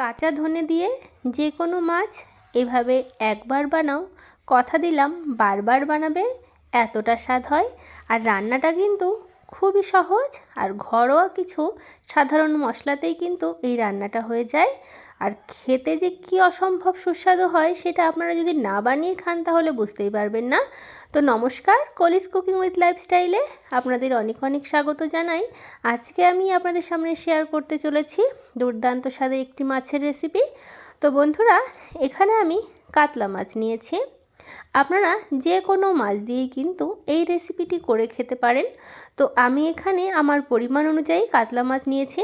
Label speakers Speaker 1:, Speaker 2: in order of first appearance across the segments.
Speaker 1: কাঁচা ধনে দিয়ে যে কোনো মাছ এভাবে একবার বানাও। কথা দিলাম, বারবার বানাবে, এতটা স্বাদ হয়। আর রান্নাটা কিন্তু খুবই সহজ আর ঘরোয়া কিছু সাধারণ মশলাতেই কিন্তু এই রান্নাটা হয়ে যায়। আর খেতে যে কী অসম্ভব সুস্বাদু হয় সেটা আপনারা যদি না বানিয়ে খান তাহলে বুঝতেই পারবেন না। তো নমস্কার, কলিস কুকিং উইথ লাইফস্টাইলে আপনাদের অনেক অনেক স্বাগত জানাই। আজকে আমি আপনাদের সামনে শেয়ার করতে চলেছি দুর্দান্ত স্বাদের একটি মাছের রেসিপি তো বন্ধুরা, এখানে আমি কাতলা মাছ নিয়েছি। আপনারা যে কোনো মাছ দিয়েই কিন্তু এই রেসিপিটি করে খেতে পারেন। তো আমি এখানে আমার পরিমাণ অনুযায়ী কাতলা মাছ নিয়েছি।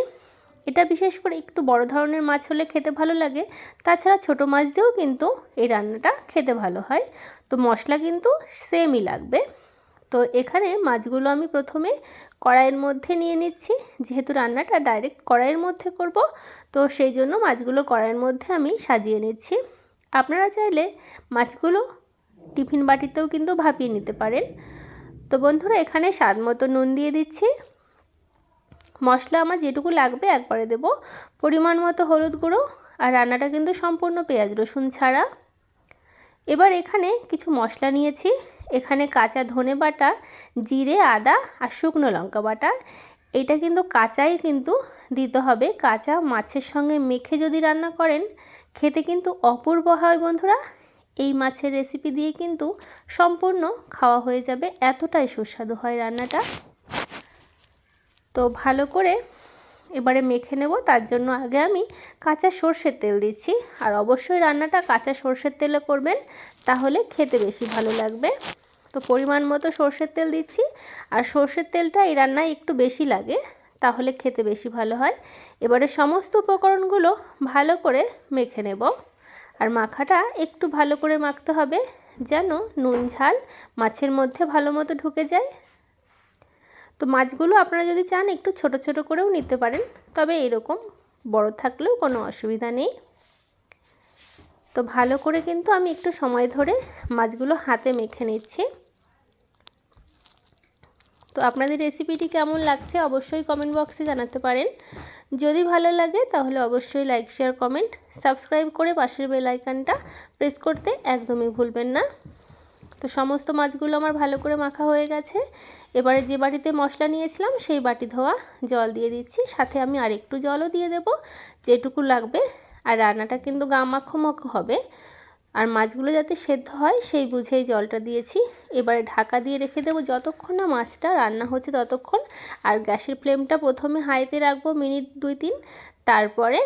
Speaker 1: এটা বিশেষ করে একটু বড় ধরনের মাছ হলে খেতে ভালো লাগে। তাছাড়া ছোট মাছ দিয়েও কিন্তু এই রান্নাটা খেতে ভালো হয়। তো মশলা কিন্তু সেমই লাগবে। তো এখানে মাছগুলো আমি প্রথমে কড়াইয়ের মধ্যে নিয়ে নিচ্ছি। যেহেতু রান্নাটা ডাইরেক্ট কড়াইয়ের মধ্যে করব, তো সেই জন্য মাছগুলো কড়াইয়ের মধ্যে আমি সাজিয়ে নিচ্ছি। আপনারা চাইলে মাছগুলো টিফিন বাটিতেও কিন্তু ভাপিয়ে নিতে পারেন। তো বন্ধুরা, এখানে স্বাদ মতো নুন দিয়ে দিচ্ছি। মশলা আমার যেটুকু লাগবে একবারে দেব। পরিমাণ মতো হলুদ গুঁড়ো আর রান্নাটা কিন্তু সম্পূর্ণ পেঁয়াজ রসুন ছাড়া। এবার এখানে কিছু মশলা নিয়েছি। এখানে কাঁচা ধনে বাটা, জিরে, আদা আর শুকনো লঙ্কা বাটা। এটা কিন্তু কাঁচাই কিন্তু দিতে হবে। কাঁচা মাছের সঙ্গে মেখে যদি রান্না করেন, খেতে কিন্তু অপূর্ব হয় বন্ধুরা। এই মাছের রেসিপি দিয়ে কিন্তু সম্পূর্ণ খাওয়া হয়ে যাবে। এতটাই সুস্বাদু হয় রান্নাটা। তো ভালো করে এবারে মেখে নেব। তার জন্য আগে আমি কাঁচা সর্ষের তেল দিচ্ছি। আর অবশ্যই রান্নাটা কাঁচা সর্ষের তেলে করবেন, তাহলে খেতে বেশি ভালো লাগবে। তো পরিমাণ মতো সর্ষের তেল দিচ্ছি। আর সর্ষের তেলটা এই রান্নায় একটু বেশি লাগে, তাহলে খেতে বেশি ভালো হয়। এবারে সমস্ত উপকরণগুলো ভালো করে মেখে নেব। আর মাখাটা একটু ভালো করে মাখতে হবে, যেন নুন, ঝাল মাছের মধ্যে ভালো মতো ঢুকে যায়। তো মাছগুলো আপনারা যদি চান একটু ছোট ছোট করেও নিতে পারেন, তবে এরকম বড় থাকলেও কোনো অসুবিধা নেই। তো ভালো করে কিন্তু আমি একটু সময় ধরে মাছগুলো হাতে মেখে নিচ্ছি। তো আপনাদের রেসিপিটি কেমন লাগছে অবশ্যই কমেন্ট বক্সে জানাতে পারেন। যদি ভালো লাগে তাহলে অবশ্যই লাইক শেয়ার কমেন্ট সাবস্ক্রাইব করে পাশের বেল আইকনটা প্রেস করতে একদমই ভুলবেন না। তো সমস্ত মাছগুলো আমার ভালো করে মাখা হয়ে গেছে। এবারে যে বাটিতে মশলা নিয়েছিলাম, সেই বাটি ধোয়া, জল দিয়ে দিচ্ছি। সাথে আমি আরেকটু জলও দিয়ে দেব, যেটুকু লাগবে। আর রান্নাটা কিন্তু গা মাখো হবে। আর মাছগুলো যাতে সেদ্ধ হয়, সেই বুঝেই জলটা দিয়েছি। এবারে ঢাকা দিয়ে রেখে দেবো যতক্ষণ না মাছটা রান্না হচ্ছে ততক্ষণ। আর গ্যাসের ফ্লেমটা প্রথমে হাইতে রাখব মিনিট দুই তিন। তারপরে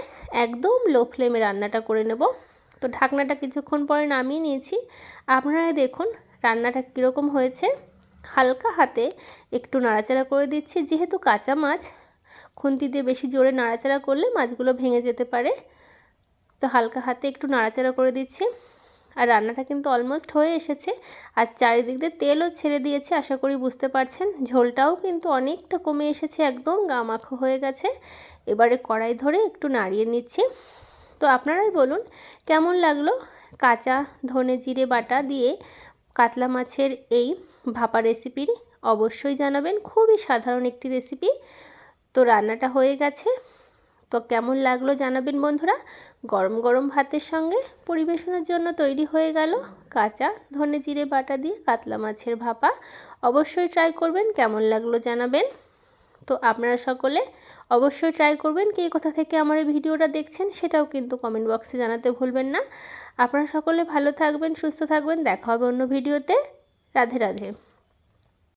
Speaker 1: একদম লো ফ্লেমে রান্নাটা করে নেব। তো ঢাকনাটা কিছুক্ষণ পরে নামিয়ে নিয়েছি। আপনারা দেখুন রান্নাটা কীরকম হয়েছে। হালকা হাতে একটু নাড়াচাড়া করে দিচ্ছি। যেহেতু কাঁচা মাছ, খুন্তি দিয়ে বেশি জোরে নাড়াচাড়া করলে মাছগুলো ভেঙে যেতে পারে। তো হালকা হাতে একটু নাড়াচাড়া করে দিচ্ছি। আর রান্নাটা কিন্তু অলমোস্ট হয়ে এসেছে। আর চারিদিক দিয়ে তেলও ছেড়ে দিয়েছে, আশা করি বুঝতে পারছেন। ঝোলটাও কিন্তু অনেকটা কমে এসেছে, একদম গামাখো হয়ে গেছে। এবারে কড়াই ধরে একটু নাড়িয়ে নিচ্ছি। তো আপনারাই বলুন, কেমন লাগল কাঁচা ধনে জিরে বাটা দিয়ে কাতলা মাছের এই ভাপা রেসিপির অবশ্যই জানাবেন, খুবই সাধারণ একটি রেসিপি তো রান্নাটা হয়ে গেছে। তো কেমন লাগল জানাবেন বন্ধুরা? গরম গরম ভাতের সঙ্গে পরিবেশনের জন্য তৈরি হয়ে গেল কাঁচা ধনে জিরে বাটা দিয়ে কাতলা মাছের ভাপা। অবশ্যই ট্রাই করবেন, কেমন লাগল জানাবেন। তো আপনারা সকলে অবশ্যই ট্রাই করবেন কে কোথা থেকে আমার এই ভিডিওটা দেখছেন সেটাও কিন্তু কমেন্ট বক্সে জানাতে ভুলবেন না। আপনারা সকলে ভালো থাকবেন, সুস্থ থাকবেন। দেখা হবে অন্য ভিডিওতে। রাধে রাধে।